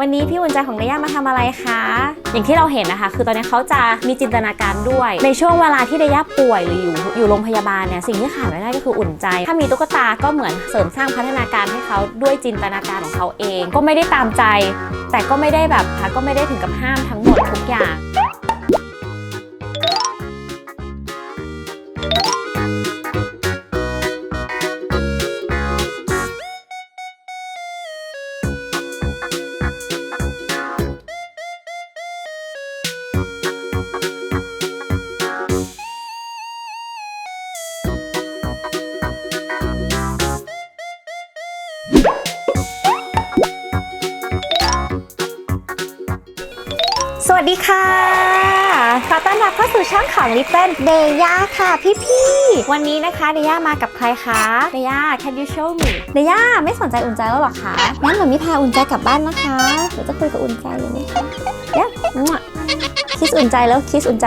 วันนี้พี่อุ่นใจของเนย่ามาทำอะไรคะ อย่างที่เราเห็นนะคะ คือตอนนี้เขาจะมีจินตนาการด้วย ในช่วงเวลาที่เนย่าป่วยหรืออยู่อยู่โรงพยาบาลเนี่ยสิ่งที่ขาดไม่ได้ก็คืออุ่นใจ ถ้ามีตุ๊กตาก็เหมือนเสริมสร้างพัฒนาการให้เขาด้วยจินตนาการของเขาเอง ก็ไม่ได้ตามใจ แต่ก็ไม่ได้แบบค่ะก็ไม่ได้ถึงกับห้ามทั้งหมดทุกอย่าง สวัสดีค่ะ ขอต้อนรับเข้าสู่ช่องของ Little เดย่าค่ะพี่พี่ๆวันนี้นะคะเดย่ามากับใครคะเดย่า can you show me เดย่าไม่สนใจอุ่นใจแล้วเหรอคะงั้นหนูมิพาอุ่นใจกลับบ้านนะคะเดี๋ยวจะคุยกับอุ่นใจเลยนะคะเดี๋ยวมั่ว คิสอุ่นใจแล้วคิสอุ่นใจ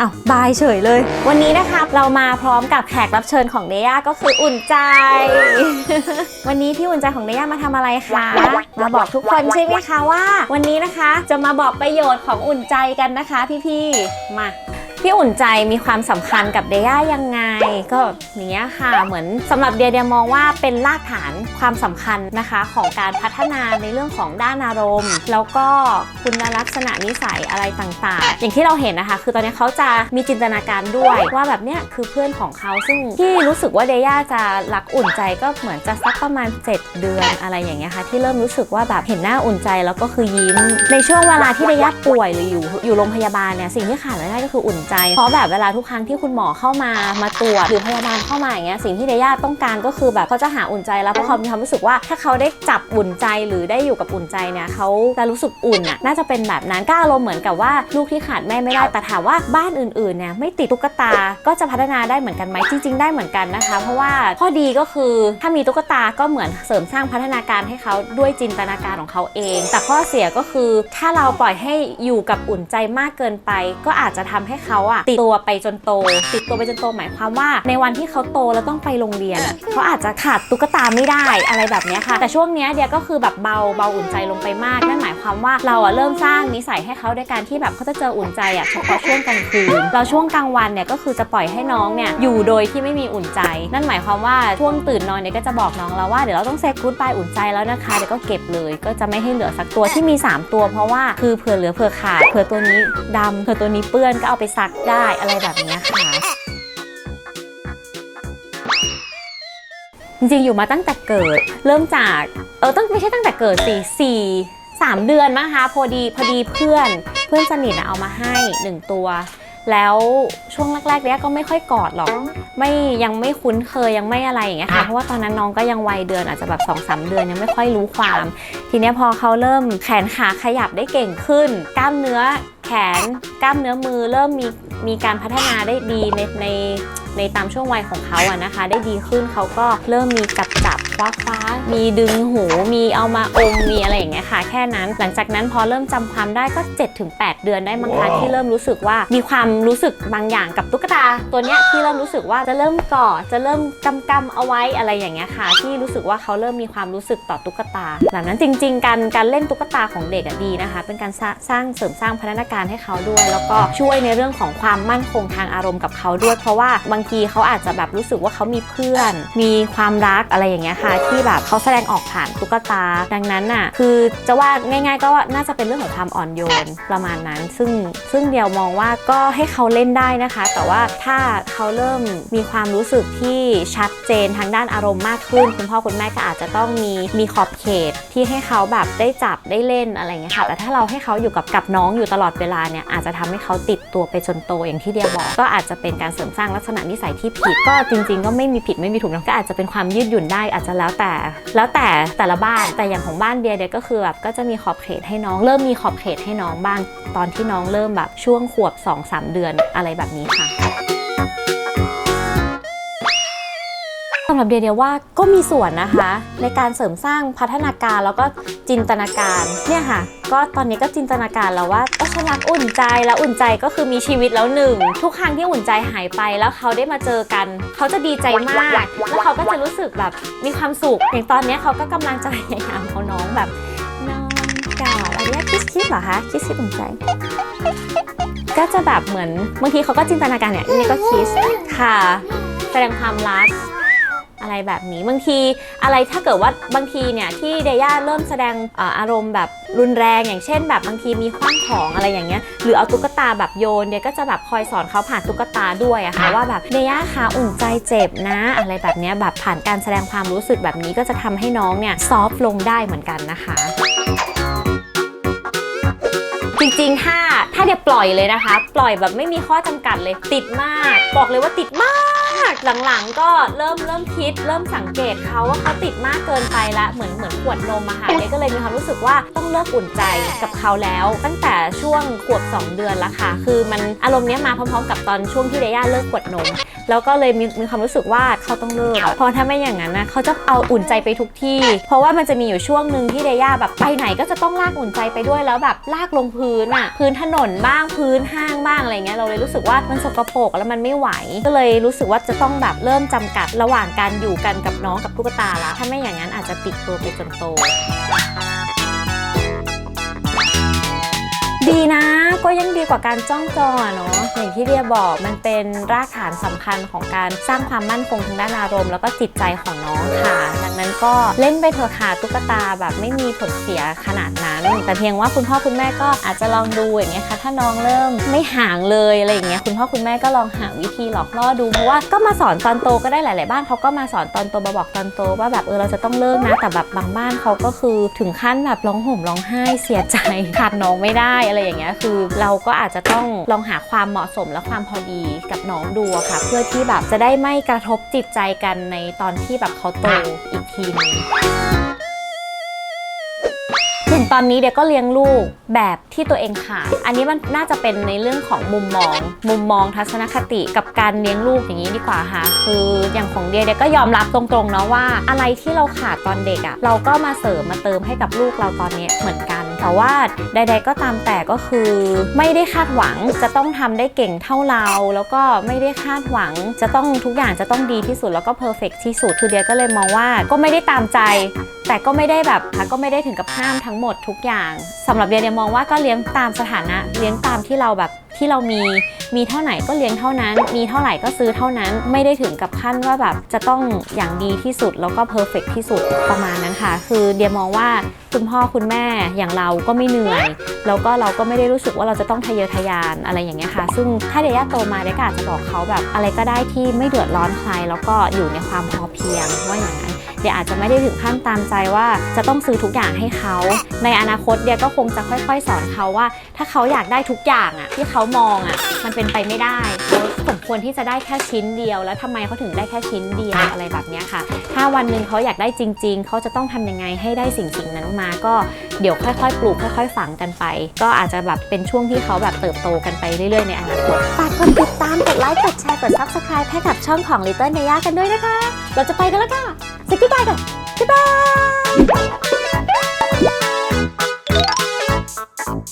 อ้าวบายเฉยเลย วันนี้นะคะเรามาพร้อมกับแขกรับเชิญของเดย่าก็คืออุ่นใจ วันนี้พี่อุ่นใจของเดย่ามาทำอะไรคะมาบอกทุกคนใช่ไหมคะว่า วันนี้นะคะจะมาบอกประโยชน์ของอุ่นใจกันนะคะพี่ๆมาพี่อุ่นใจมีความสำคัญกับเดย่ายังไง ก็อย่างเงี้ยค่ะ เหมือนสำหรับเดียเดียมองว่าเป็นรากฐานความสำคัญนะคะ ของการพัฒนาในเรื่องของด้านอารมณ์ แล้วก็คุณลักษณะนิสัยอะไรต่างๆ อย่างที่เราเห็นนะคะ คือตอนนี้เขาจะมีจินตนาการด้วยว่าแบบเนี้ยคือเพื่อนของเขาซึ่งที่รู้สึกว่าเดียจะรักอุ่นใจก็เหมือนจะสักประมาณ 7 เดือนอะไรอย่างเงี้ยค่ะที่เริ่มรู้สึกว่าแบบเห็นหน้าอุ่นใจแล้วก็คือยิ้ม ในช่วงเวลาที่เดียป่วยหรืออยู่อยู่โรงพยาบาลเนี่ยสิ่งที่ขาดไม่ได้ก็คืออุ่นใจเพราะแบบเวลาทุกครั้งที่คุณหมอเข้ามามาตรวจ หรือพยาบาลเข้ามาอย่างเงี้ยสิ่งที่เดย่าต้องการก็คือแบบเขาจะหาอุ่นใจแล้วเพราะเขามีความรู้สึกว่าถ้าเขาได้จับอุ่นใจหรือได้อยู่กับอุ่นใจเนี่ยเขาจะรู้สึกอุ่นอะน่าจะเป็นแบบนั้นก็อารมณ์เหมือนกับว่าลูกที่ขาดแม่ไม่ได้แต่ถามว่าบ้านอื่นๆเนี่ยไม่ติดตุ๊กตาก็จะพัฒนาได้เหมือนกันไหมจริง ๆ ได้เหมือนกันนะคะ เพราะว่าข้อดีก็คือถ้ามีตุ๊กตาก็เหมือนเสริมสร้างพัฒนาการให้เขาด้วยจินตนาการของเขาเอง แต่ข้อเสียก็คือถ้าเราปล่อยให้อยู่กับอุ่นใจมากเกินไป ก็อาจจะทำให้เขาอะติดตัวไปจนโต ติดตัวไปจนโตหมายความว่าในวันที่เขาโตแล้วต้องไปโรงเรียนอะเขาอาจจะขาดตุ๊กตาไม่ได้อะไรแบบเนี้ยค่ะ แต่ช่วงเนี้ยเดียก็คือแบบเบาเบาอุ่นใจลงไปมากนั่นหมายความว่าเราอะเริ่มสร้างนิสัยให้เขาด้วยการที่แบบเขาจะเจออุ่นใจอะเฉพาะช่วงกลางคืนเราช่วงกลางวันเนี่ยก็คือจะปล่อยให้น้องเนี่ยอยู่โดยที่ไม่มีอุ่นใจ นั่นหมายความว่าช่วงตื่นนอนเนี่ยก็จะบอกน้องแล้วว่าเดี๋ยวเราต้องเซ็กกู๊ดบายอุ่นใจแล้วนะคะเดี๋ยวก็เก็บเลย ก็จะไม่ให้เหลือสักตัวที่มี 3 ตัว เพราะว่าคือเผื่อเหลือเผื่อขาดเผื่อตัวนี้ดำเผื่อตัวนี้เปื้อนก็เอาไปซักได้อะไรแบบเนี้ยค่ะ จริงๆอยู่มาตั้งแต่เกิด เริ่มจากเออต้องไม่ใช่ตั้งแต่เกิดสี่สี่สามเดือนนะคะพอดีพอดีเพื่อนเพื่อนสนิทอะเอามาให้หนึ่งตัว แล้วช่วงแรกๆเนี้ยก็ไม่ค่อยกอดหรอกไม่ยังไม่คุ้นเคยยังไม่อะไรอย่างเงี้ยค่ะเพราะว่าตอนนั้นน้องก็ยังวัยเดือนอาจจะแบบ2อสเดือนยังไม่ค่อยรู้ความ ทีเนี้ยพอเขาเริ่มแขนขาขยับได้เก่งขึ้น กล้ามเนื้อแขนกล้ามเนื้อมือเริ่มมีมีการพัฒนาได้ดีในใน ในตามช่วงวัยของเขาอะนะคะ ได้ดีขึ้นเขาก็เริ่มมีจับจับคว้าคว้ามีดึงหู มีเอามาอมมีอะไรอย่างเงี้ยค่ะ แค่นั้น หลังจากนั้นพอเริ่มจำความได้ก็ 7-8 เดือนได้มั้งคะที่เริ่มรู้สึกว่ามีความรู้สึกบางอย่างกับตุ๊กตา ตัวเนี้ยที่เริ่มรู้สึกว่าจะเริ่มกอดจะเริ่มกำกำๆเอาไว้อะไรอย่างเงี้ยค่ะ ที่รู้สึกว่าเขาเริ่มมีความรู้สึกต่อตุ๊กตา แบบนั้นจริง ๆ การการเล่นตุ๊กตาของเด็กอะดีนะคะ เป็นการสร้างสร้างเสริมสร้างพัฒนาการให้เขาด้วย แล้วก็ช่วยในเรื่องของความมั่นคงทางอารมณ์กับเขาด้วย เพราะว่าบางทีเขาอาจจะแบบรู้สึกว่าเขามีเพื่อน มีความรักอะไรอย่างเงี้ยค่ะ ที่แบบเขาแสดงออกผ่านตุ๊กตา ดังนั้นน่ะคือจะว่าง่าย ๆ ก็น่าจะเป็นเรื่องของความอ่อนโยนประมาณนั้น ซึ่งซึ่งเดียวมองว่าก็ให้เขาเล่นได้นะคะ แต่ว่าถ้าเขาเริ่มมีความรู้สึกที่ชัดเจนทางด้านอารมณ์มากขึ้น คุณพ่อคุณแม่ก็อาจจะต้องมีมีขอบเขตที่ให้เขาแบบได้จับได้เล่นอะไรอย่างเงี้ยค่ะแต่ถ้าเราให้เขาอยู่กับกับน้องอยู่ตลอดเวลาเนี่ยอาจจะทำให้เขาติดตัวไปจนโตอย่างที่เดียบอก ก็อาจจะเป็นการเสริมสร้างลักษณะนิสัยที่ผิด ก็จริง ๆ ก็ไม่มีผิดไม่มีถูกนะก็อาจจะเป็นความยืดหยุ่นได้อาจจะแล้วแต่ แล้วแต่แต่ละบ้านแต่อย่างของบ้านเบียร์เดียก็คือแบบก็จะมีขอบเขตให้น้อง เริ่มมีขอบเขตให้น้องบ้าง ตอนที่น้องเริ่มแบบช่วงขวบ 2-3 เดือนอะไรแบบนี้ค่ะำหรับเดียเดียว่าก็มีส่วนนะคะ ในการเสริมสร้างพัฒนาการแล้วก็จินตนาการเนี่ยค่ะ ก็ตอนนี้ก็จินตนาการแล้วว่าก็ฉันรักอุ่นใจแล้วอุ่นใจก็คือมีชีวิตแล้วหนึ่งทุกครั้งที่อุ่นใจหายไปแล้วเขาได้มาเจอกัน เขาจะดีใจมาก แล้วเขาก็จะรู้สึกแบบมีความสุข อย่างตอนนี้เขาก็กำลังจะพยายามเอาน้องแบบนอนกอดอะไรคิสคิสเหรอคะคิสคิสอุ่นใจก็จะแบบเหมือนบางทีเขาก็จินตนาการเนี่ยนี่ก็คิสค่ะ แสดงความรัก อะไรแบบนี้บางทีอะไรถ้าเกิดว่าบางทีเนี่ยที่เดย่าเริ่มแสดงอารมณ์แบบรุนแรงอย่างเช่น แบบบางทีมีขว้างของอะไรอย่างเงี้ยหรือเอาตุ๊กตาแบบโยนเดียก็จะแบบคอยสอนเขาผ่านตุ๊กตาด้วยอะค่ะว่าแบบเดย่าคะอุ่นใจเจ็บนะ อะไรแบบเนี้ยแบบผ่านการแสดงความรู้สึกแบบนี้ก็จะทำให้น้องเนี่ยซอฟลงได้เหมือนกันนะคะจริงๆ ถ้าถ้าเดี๋ยวปล่อยเลยนะคะ ปล่อยแบบไม่มีข้อจำกัดเลยติดมาก บอกเลยว่าติดมาก หลังๆก็เริ่มเริ่มคิด เริ่มสังเกตเขาว่าเขาติดมากเกินไปละเหมือนเหมือนขวดนมอะค่ะเด็กก็เลยมีความรู้สึกว่าต้องเลิกอุ่นใจกับเขาแล้ว ตั้งแต่ช่วงขวบ 2 เดือนละค่ะ คือมันอารมณ์เนี้ยมาพร้อมๆ กับตอนช่วงที่เดย่าเลิกขวดนม แล้วก็เลยมีมีความรู้สึกว่าเขาต้องเลิกเพราะถ้าไม่อย่างนั้นนะเขาจะเอาอุ่นใจไปทุกที่ เพราะว่ามันจะมีอยู่ช่วงหนึ่งที่เดย่าแบบไปไหนก็จะต้องลากอุ่นใจไปด้วยแล้วแบบลากลงพื้นอะพื้นถนนบ้างพื้นห้างบ้างอะไรเงี้ยเราเลยรู้สึกว่ามันสกปรกแล้วมันไม่ไหว ก็เลยรู้สึกว่าจะต้องแบบเริ่มจำกัดระหว่างการอยู่กันกับน้องกับตุ๊กตาละถ้าไม่อย่างนั้นอาจจะติดตัวไปจนโตดีนะก็ยังดีกว่าการจ้องจออเนาะ อย่างที่เดียบอกมันเป็นรากฐานสำคัญของการสร้างความมั่นคงทางด้านอารมณ์แล้วก็จิตใจของน้องค่ะ ดังนั้นก็เล่นไปเถอะค่ะตุ๊กตาแบบไม่มีผลเสียขนาดนั้น แต่เพียงว่าคุณพ่อคุณแม่ก็อาจจะลองดูอย่างเงี้ยค่ะถ้าน้องเริ่มไม่ห่างเลยอะไรอย่างเงี้ยคุณพ่อคุณแม่ก็ลองหาวิธีหลอกล่อดูเพราะว่าก็มาสอนตอนโตก็ได้หลาย ๆ บ้านเขาก็มาสอนตอนโตมาบอกตอนโตว่าแบบเออเราจะต้องเลิกนะแต่แบบบางบ้านเขาก็คือถึงขั้นแบบร้องห่มร้องไห้เสียใจขาดน้องไม่ได้อะไรอย่างเงี้ยคือ เราก็อาจจะต้องลองหาความเหมาะสมและความพอดีกับน้องดูอะค่ะ เพื่อที่แบบจะได้ไม่กระทบจิตใจกันในตอนที่แบบเขาโตอีกทีนึงถึงตอนนี้เดี๋ยวก็เลี้ยงลูกแบบที่ตัวเองขาด อันนี้มันน่าจะเป็นในเรื่องของมุมมอง มุมมองทัศนคติกับการเลี้ยงลูกอย่างนี้ดีกว่าค่ะ คืออย่างของเดียเดียก็ยอมรับตรงๆเนาะว่า อะไรที่เราขาดตอนเด็กอะ่ะเราก็มาเสริมมาเติมให้กับลูกเราตอนนี้เหมือนกัน แต่ว่าใด ๆ ก็ตามแต่ก็คือไม่ได้คาดหวังจะต้องทำได้เก่งเท่าเรา แล้วก็ไม่ได้คาดหวังจะต้องทุกอย่างจะต้องดีที่สุดแล้วก็เพอร์เฟกที่สุดคือเดียก็เลยมองว่าก็ไม่ได้ตามใจ แต่ก็ไม่ได้แบบค่ะก็ไม่ได้ถึงกับห้ามทั้งหมดทุกอย่างสำหรับเดียเนี่ยมองว่าก็เลี้ยงตามสถานะเลี้ยงตามที่เราแบบ ที่เรามีมีเท่าไหร่ก็เลี้ยงเท่านั้น มีเท่าไหร่ก็ซื้อเท่านั้น ไม่ได้ถึงกับขั้นว่าแบบจะต้องอย่างดีที่สุดแล้วก็เพอร์เฟกที่สุดประมาณนั้นค่ะ คือเดียมองว่าคุณพ่อคุณแม่อย่างเราก็ไม่เหนื่อย แล้วก็เราก็ไม่ได้รู้สึกว่าเราจะต้องทะเยอทะยานอะไรอย่างเงี้ยค่ะ ซึ่งถ้าเดียโตมาเดียก็อาจจะบอกเขาแบบอะไรก็ได้ที่ไม่เดือดร้อนใครแล้วก็อยู่ในความพอเพียงว่าอย่างนั้น เดียอาจจะไม่ได้ถึงขั้นตามใจว่าจะต้องซื้อทุกอย่างให้เขา ในอนาคตเดียก็คงจะค่อย ๆ สอนเขาว่า ถ้าเขาอยากได้ทุกอย่างอะที่เขามองอะมันเป็นไปไม่ได้เขาสมควรที่จะได้แค่ชิ้นเดียว แล้วทำไมเขาถึงได้แค่ชิ้นเดียวอะไรแบบนี้ค่ะ ถ้าวันหนึ่งเขาอยากได้จริง ๆ เขาจะต้องทำยังไงให้ได้สิ่งสิ่งนั้นมาก็เดี๋ยวค่อยๆ ปลูกค่อย ๆ ฝังกันไป ก็อาจจะแบบเป็นช่วงที่เขาแบบเติบโตกันไปเรื่อยๆในอนาคตฝากกดติดตามกดไลค์กดแชร์กด subscribe ให้กับช่องของ Little Naya กันด้วยนะคะ เราจะไปกันแล้วค่ะ สกิบาย